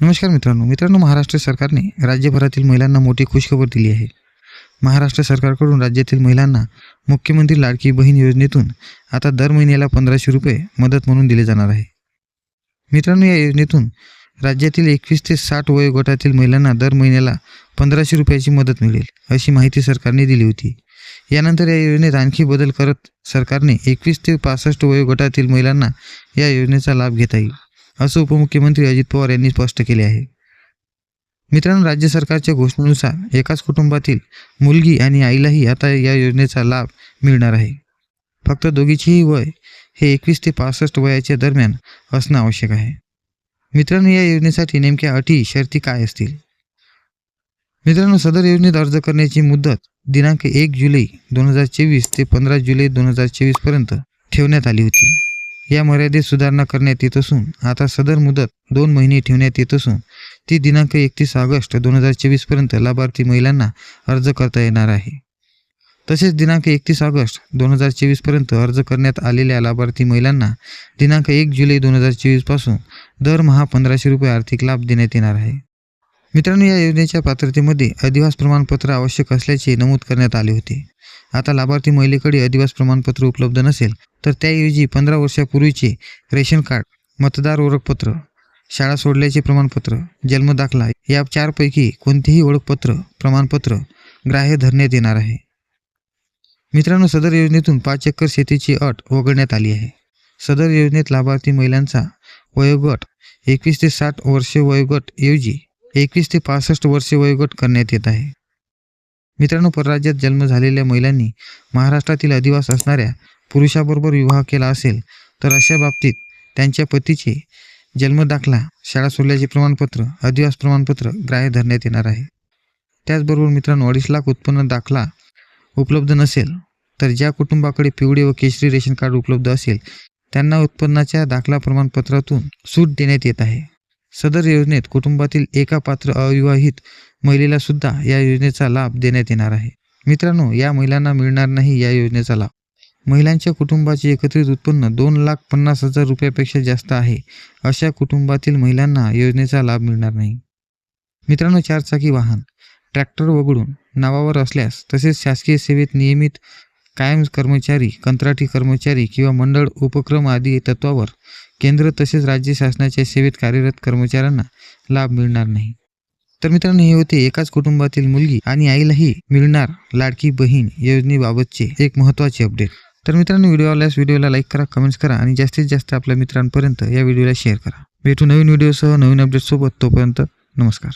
नमस्कार मित्रांनो मित्रांनो महाराष्ट्र सरकारने राज्यभरातील महिलांना मोठी खुशखबर दिली आहे. महाराष्ट्र सरकारकडून राज्यातील महिलांना मुख्यमंत्री लाडकी बहीण योजनेतून आता दर महिन्याला पंधराशे रुपये मदत म्हणून दिले जाणार आहे. मित्रांनो या योजनेतून राज्यातील एकवीस ते साठ वयोगटातील महिलांना दर महिन्याला पंधराशे रुपयाची मदत मिळेल अशी माहिती सरकारने दिली होती. यानंतर या योजनेत आणखी बदल करत सरकारने एकवीस ते पासष्ट वयोगटातील महिलांना या योजनेचा लाभ घेता येईल. असं उपमुख्यमंत्री अजित पवार यांनी स्पष्ट केले आहे. मित्रांनो राज्य सरकारच्या घोषणेनुसार एकाच कुटुंबातील मुलगी आणि आईलाही आता या योजनेचा लाभ मिळणार आहे. फक्त दोघीचेही वय हे एकवीस ते पासष्ट वयाच्या दरम्यान असणं आवश्यक आहे. मित्रांनो या योजनेसाठी नेमक्या अटी शर्ती काय असतील? मित्रांनो सदर योजनेत अर्ज करण्याची मुदत दिनांक एक जुलै दोन हजार चोवीस ते पंधरा जुलै दोन हजार चोवीसपर्यंत ठेवण्यात आली होती. या मर्यादेत सुधारणा करण्यात येत असून आता सदर मुदत दोन महिने ठेवण्यात येत असून ती दिनांक एकतीस ऑगस्ट दोन हजार चोवीसपर्यंत लाभार्थी महिलांना अर्ज करता येणार आहे. तसेच दिनांक एकतीस ऑगस्ट दोन हजार चोवीसपर्यंत अर्ज करण्यात आलेल्या लाभार्थी महिलांना दिनांक एक जुलै दोन हजार चोवीसपासून दरमहा पंधराशे रुपये आर्थिक लाभ देण्यात येणार आहे. मित्रांनो या योजनेच्या पात्रतेमध्ये अधिवास प्रमाणपत्र आवश्यक असल्याचे नमूद करण्यात आले होते. आता लाभार्थी महिलेकडे अधिवास प्रमाणपत्र उपलब्ध नसेल तर त्याऐवजी पंधरा वर्षापूर्वीचे रेशन कार्ड मतदार ओळखपत्र शाळा सोडल्याचे प्रमाणपत्र जन्मदाखला या चारपैकी कोणतेही ओळखपत्र प्रमाणपत्र ग्राह्य धरण्यात येणार आहे. मित्रांनो सदर योजनेतून पाच एकर शेतीची अट वगळण्यात आली आहे. सदर योजनेत लाभार्थी महिलांचा वयोगट एकवीस ते साठ वर्षे वयोगट ऐवजी एकवीस ते पासष्ट वर्षे वयोगट करण्यात येत आहे. मित्रांनो परराज्यात जन्म झालेल्या महिलांनी महाराष्ट्रातील अधिवास असणाऱ्या पुरुषाबरोबर विवाह केला असेल तर अशा बाबतीत त्यांच्या पतीचे जन्मदाखला शाळा सोडल्याचे प्रमाणपत्र अधिवास प्रमाणपत्र ग्राह्य धरण्यात येणार आहे. त्याचबरोबर मित्रांनो अडीच लाख उत्पन्न दाखला उपलब्ध नसेल तर ज्या कुटुंबाकडे पिवळे व केशरी रेशन कार्ड उपलब्ध असेल त्यांना उत्पन्नाच्या दाखला प्रमाणपत्रातून सूट देण्यात येत आहे. सदर योजनेत कुटुंबातील एका पात्र अविवाहित महिलेला सुद्धा या योजनेचा लाभ देण्यात येणार आहे. मित्रांनो या महिलांना मिळणार नाही या योजनेचा लाभ. महिलांच्या कुटुंबाचे एकत्रित उत्पन्न दोन लाख पन्नास हजार रुपयापेक्षा जास्त आहे. अशा कुटुंबातील महिलांना योजनेचा लाभ मिळणार नाही. मित्रांनो चारचाकी वाहन ट्रॅक्टर वगळून नावावर असल्यास तसेच शासकीय सेवेत नियमित कायम कर्मचारी कंत्राटी कर्मचारी किंवा मंडळ उपक्रम आदी तत्वावर केंद्र तसेच राज्य शासनाच्या सेवेत कार्यरत कर्मचाऱ्यांना लाभ मिळणार नाही. तर मित्रांनो हे होते एकाच कुटुंबातील मुलगी आणि आईलाही मिळणार लाडकी बहीण योजनेबाबतचे एक महत्त्वाचे अपडेट. तर मित्रांनो व्हिडिओ आल्यास व्हिडिओला लाईक करा कमेंट्स करा आणि जास्तीत जास्त आपल्या मित्रांपर्यंत या व्हिडिओला शेअर करा. भेटू नवीन व्हिडिओसह नवीन अपडेटसोबत तोपर्यंत नमस्कार.